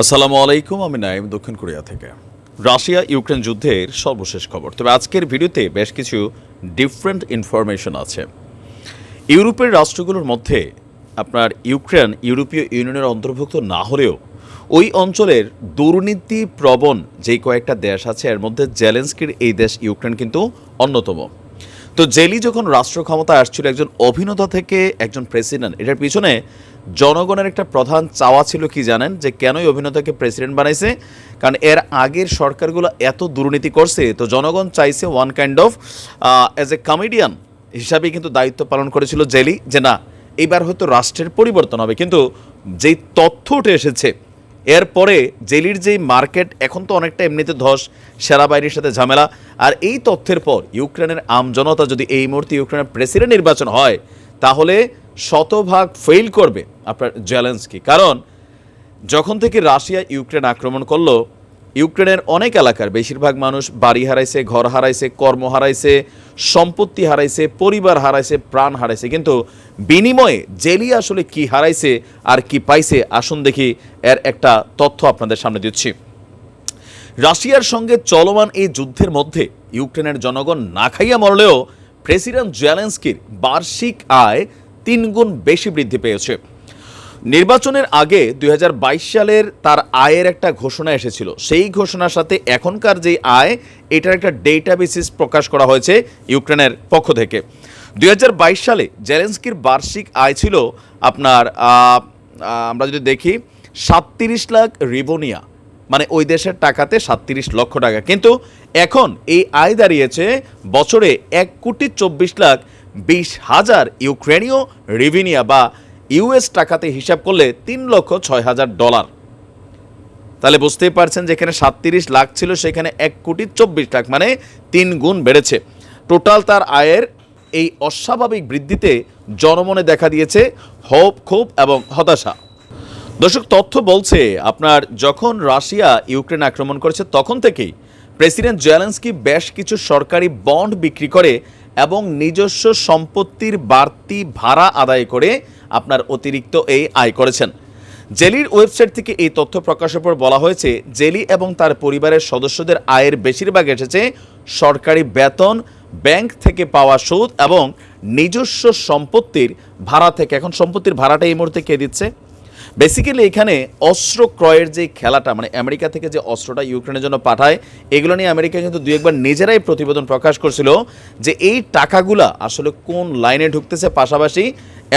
আসসালামু আলাইকুম, আমি নাইম দক্ষিণ কোরিয়া থেকে। রাশিয়া ইউক্রেন যুদ্ধের সর্বশেষ খবর। তবে আজকের ভিডিওতে বেশ কিছু ডিফারেন্ট ইনফরমেশন আছে। ইউরোপের রাষ্ট্রগুলোর মধ্যে আপনার ইউক্রেন ইউরোপীয় ইউনিয়নের অন্তর্ভুক্ত না হলেও ওই অঞ্চলের দুর্নীতি প্রবণ যেই কয়েকটা দেশ আছে, এর মধ্যে জেলেন্সকির এই দেশ ইউক্রেন কিন্তু অন্যতম। তো জেলি যখন রাষ্ট্র ক্ষমতায় আসছিল, একজন অভিনেতা থেকে একজন প্রেসিডেন্ট এটার পিছনে জনগণের একটা প্রধান চাওয়া ছিল কি জানেন? যে কেনই অভিনেতাকে প্রেসিডেন্ট বানাইছে? কারণ এর আগের সরকারগুলো এত দুর্নীতি করছে, তো জনগণ চাইছে one kind of as a comedian হিসাবে কিন্তু দায়িত্ব পালন করেছিল জেলি, যে না এইবার হয়তো রাষ্ট্রের পরিবর্তন হবে। কিন্তু যেই তথ্য উঠে এসেছে, এরপরে জেলির যেই মার্কেট এখন তো অনেকটা এমনিতে ধস, সেনাবাহিনীর সাথে ঝামেলা। আর এই তথ্যের পর ইউক্রেনের আমজনতা যদি এই মুহূর্তে ইউক্রেনের প্রেসিডেন্ট নির্বাচন হয়, তাহলে শতভাগ ফেল করবে আপনার জেলেন্সকি। কারণ, যখন থেকে রাশিয়া ইউক্রেন আক্রমণ করল, ইউক্রেনের অনেক এলাকার বেশিরভাগ মানুষ বাড়ি হারাইছে, ঘর হারাইছে, কর্ম হারাইছে, সম্পত্তি হারাইছে, পরিবার হারাইছে, প্রাণ হারাইছে। কিন্তু বিনিময়ে জেলি আসলে কি হারাইছে আর কি পাইছে, আসুন দেখি এর একটা তথ্য আপনাদের সামনে দিচ্ছি। রাশিয়ার সঙ্গে চলমান এই যুদ্ধের মধ্যে ইউক্রেনের জনগণ না খাইয়া মরলেও প্রেসিডেন্ট জেলেন্সকির বার্ষিক আয় তিন গুণ বেশি বৃদ্ধি পেয়েছে। নির্বাচনের আগে দুই হাজার বাইশ সালের তার আয়ের একটা ঘোষণা এসেছিল। সেই ঘোষণার সাথে এখনকার যে আয়, এটার একটা ডেটা বেসিস প্রকাশ করা হয়েছে ইউক্রেনের পক্ষ থেকে। দুই হাজার বাইশ সালে জেলেন্সকির বার্ষিক আয় ছিল আপনার আমরা যদি দেখি, সাতত্রিশ লাখ রিবোনিয়া মানে ওই দেশের টাকাতে সাতত্রিশ লক্ষ টাকা। কিন্তু এখন এই আয় দাঁড়িয়েছে বছরে এক কোটি চব্বিশ লাখ বিশ হাজার ইউক্রেনীয় রিভিনিয়া বা ইউএস টাকাতে হিসাব করলে তিন লক্ষ ছয় হাজার ডলার। তাহলে বুঝতেই পারছেন যেখানে সাতত্রিশ লাখ ছিল, সেখানে এক কোটি চব্বিশ লাখ মানে তিন গুণ বেড়েছে। টোটাল তার আয়ের এই অস্বাভাবিক বৃদ্ধিতে জনমনে দেখা দিয়েছে হোপ ক্ষোভ এবং হতাশা। দর্শক, তথ্য বলছে, আপনার যখন রাশিয়া ইউক্রেন আক্রমণ করেছে, তখন থেকেই প্রেসিডেন্ট জেলেন্সকি বেশ কিছু সরকারি বন্ড বিক্রি করে এবং নিজস্ব সম্পত্তির বাড়তি ভাড়া আদায় করে আপনার অতিরিক্ত এই আয় করেছেন। জেলির ওয়েবসাইট থেকে এই তথ্য প্রকাশের পর বলা হয়েছে, জেলি এবং তার পরিবারের সদস্যদের আয়ের বেশিরভাগ এসেছে সরকারি বেতন, ব্যাংক থেকে পাওয়া সুদ এবং নিজস্ব সম্পত্তির ভাড়া থেকে। এখন সম্পত্তির ভাড়াটা এই মুহূর্তে কে দিচ্ছে? বেসিক্যালি এখানে অস্ত্র ক্রয়ের যে খেলাটা মানে আমেরিকা থেকে যে অস্ত্রটা ইউক্রেনের জন্য পাঠায়, এগুলো নিয়ে আমেরিকা কিন্তু দু একবার নিজেরাই প্রতিবেদন প্রকাশ করছিল যে এই টাকাগুলা আসলে কোন লাইনে ঢুকতেছে। পাশাপাশি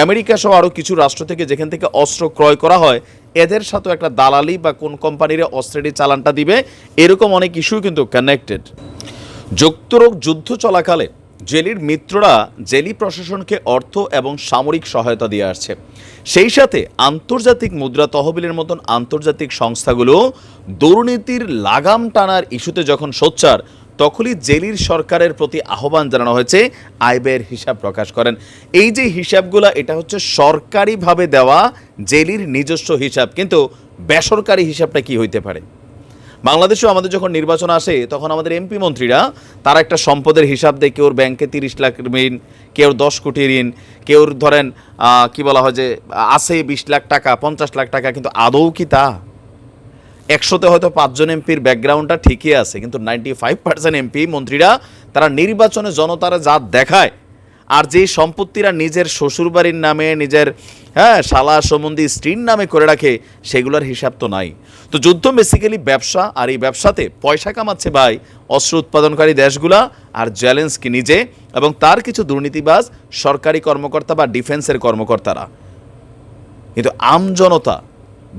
আমেরিকা সহ আরও কিছু রাষ্ট্র থেকে যেখান থেকে অস্ত্র ক্রয় করা হয়, এদের সাথেও একটা দালালি বা কোন কোম্পানির অস্ত্রের চালানটা দিবে, এরকম অনেক ইস্যু কিন্তু কানেক্টেড যুক্তরোগ যুদ্ধ চলাকালে জেলির মিত্ররা জেলি প্রশাসনকে অর্থ এবং সামরিক সহায়তা দিয়ে আসছে। সেই সাথে আন্তর্জাতিক মুদ্রা তহবিলের মতন আন্তর্জাতিক সংস্থাগুলো দুর্নীতির লাগাম টানার ইস্যুতে যখন সোচ্চার, তখনই জেলির সরকারের প্রতি আহ্বান জানানো হয়েছে আয় ব্যয়ের হিসাব প্রকাশ করেন। এই যে হিসাবগুলা, এটা হচ্ছে সরকারিভাবে দেওয়া জেলির নিজস্ব হিসাব। কিন্তু বেসরকারি হিসাবটা কি হইতে পারে? বাংলাদেশেও আমাদের যখন নির্বাচন আসে, তখন আমাদের এমপি মন্ত্রীরা তারা একটা সম্পদের হিসাব দেয়, কেউর ব্যাংকে তিরিশ লাখ ঋণ কেউ দশ কোটি ঋণ, কেউর ধরেন কি বলা হয় যে, আছে বিশ লাখ টাকা, পঞ্চাশ লাখ টাকা, কিন্তু আদৌ কি তা? একশোতে হয়তো পাঁচজন এমপির ব্যাকগ্রাউন্ডটা ঠিকই আছে, কিন্তু নাইনটি ফাইভ পার্সেন্ট এমপি মন্ত্রীরা তারা নির্বাচনে জনতারা যা দেখায় আর যে সম্পত্তিরা নিজের শ্বশুরবাড়ির নামে, নিজের হ্যাঁ শালা সম্বন্ধী স্ত্রীর নামে করে রাখে, সেগুলোর হিসাব তো নাই। তো যুদ্ধ বেসিক্যালি ব্যবসা, আর এই ব্যবসাতে পয়সা কামাচ্ছে ভাই, অস্ত্র উৎপাদনকারী দেশগুলা আর জ্যালেন্সকি নিজে এবং তার কিছু দুর্নীতিবাজ সরকারি কর্মকর্তা বা ডিফেন্সের কর্মকর্তারা। কিন্তু আমজনতা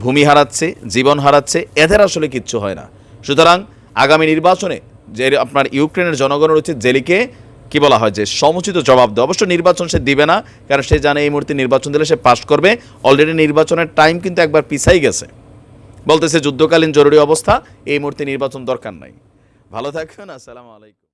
ভূমি হারাচ্ছে, জীবন হারাচ্ছে, এদের আসলে কিচ্ছু হয় না। সুতরাং আগামী নির্বাচনে যে আপনার ইউক্রেনের জনগণের উচিত জেলিকে কি বলা হয় যে সমুচিত জবাব দেয়? অবশ্য নির্বাচন সে দিবে না, কারণ সে জানে এই মুহূর্তে নির্বাচন দিলে সে পাশ করবে। অলরেডি নির্বাচনের টাইম কিন্তু একবার পিছাই গেছে। বলতেছে, যুদ্ধকালীন জরুরি অবস্থা, এই মুহূর্তে নির্বাচন দরকার নাই। ভালো থাকবেন, আসসালামু আলাইকুম।